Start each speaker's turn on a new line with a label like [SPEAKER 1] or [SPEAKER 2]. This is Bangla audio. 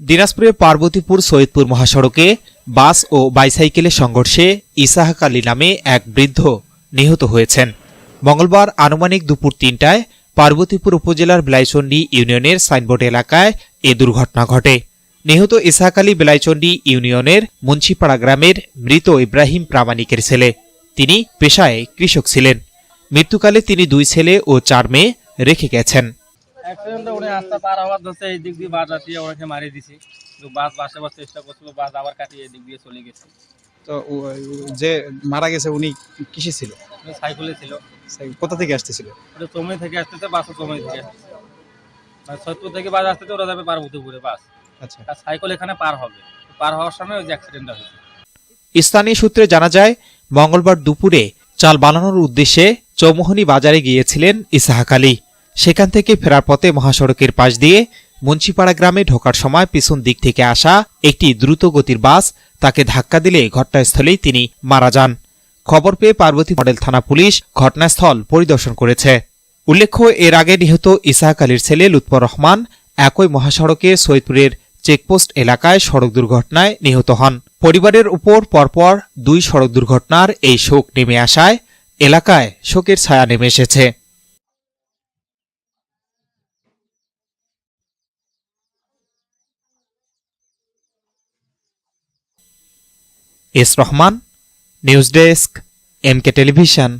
[SPEAKER 1] দিনাজপুরের পার্বতীপুর সৈয়দপুর মহাসড়কে বাস ও বাইসাইকেলের সংঘর্ষে ইসাহাক আলী নামে এক বৃদ্ধ নিহত হয়েছেন। মঙ্গলবার আনুমানিক দুপুর তিনটায় পার্বতীপুর উপজেলার বেলাইচন্ডী ইউনিয়নের সাইনবোর্ড এলাকায় এ দুর্ঘটনা ঘটে। নিহত ইসাহাক আলী বেলাইচন্ডী ইউনিয়নের মুন্সিপাড়া গ্রামের মৃত ইব্রাহিম প্রামাণিকের ছেলে। তিনি পেশায় কৃষক ছিলেন। মৃত্যুকালে তিনি দুই ছেলে ও চার মেয়ে রেখে গেছেন।
[SPEAKER 2] অ্যাক্সিডেন্টে উনি রাস্তা পার হওয়ার ধরছে এই দিক দিয়ে বাস আসিয়ে ওনাকে মারিয়ে দিছে তো বাস বাসে বাস চেষ্টা করছিল বাস আবার কাটিয়ে এই দিক দিয়ে চলে গেছে।
[SPEAKER 3] তো যে মারা গেছে উনি কিসে ছিল?
[SPEAKER 2] সাইকেলে ছিল।
[SPEAKER 3] কোথা থেকে আসতেছিল?
[SPEAKER 2] ওটা চমড়ি থেকে আসতেছে বাসও চমড়ি থেকে আসতেছে। মানে সৈয়দপুর থেকে বাস আসতেছে ওরা যাবে পার্বতীপুরে বাস।
[SPEAKER 3] আচ্ছা।
[SPEAKER 2] আর সাইকেল এখানে পার হবে। পার হওয়ার সময় ওই যে অ্যাক্সিডেন্টটা হয়েছে।
[SPEAKER 1] স্থানীয় সূত্রে জানা যায় মঙ্গলবার দুপুরে চাল বানানোর উদ্দেশ্যে চৌমোহনী বাজারে গিয়েছিলেন ইসাহাক আলী। সেখান থেকে ফেরার পথে মহাসড়কের পাশ দিয়ে মুন্সিপাড়া গ্রামে ঢোকার সময় পিছন দিক থেকে আসা একটি দ্রুতগতির বাস তাকে ধাক্কা দিলে ঘটনাস্থলেই তিনি মারা যান। খবর পেয়ে পার্বতী মডেল থানা পুলিশ ঘটনাস্থল পরিদর্শন করেছে। উল্লেখ্য, এর আগে নিহত ইসাহাক আলীর ছেলে লুৎফর রহমান একই মহাসড়কে সৈয়দপুরের চেকপোস্ট এলাকায় সড়ক দুর্ঘটনায় নিহত হন। পরিবারের উপর পরপর দুই সড়ক দুর্ঘটনার এই শোক নেমে আসায় এলাকায় শোকের ছায়া নেমে এসেছে। S Rahman news desk M K television.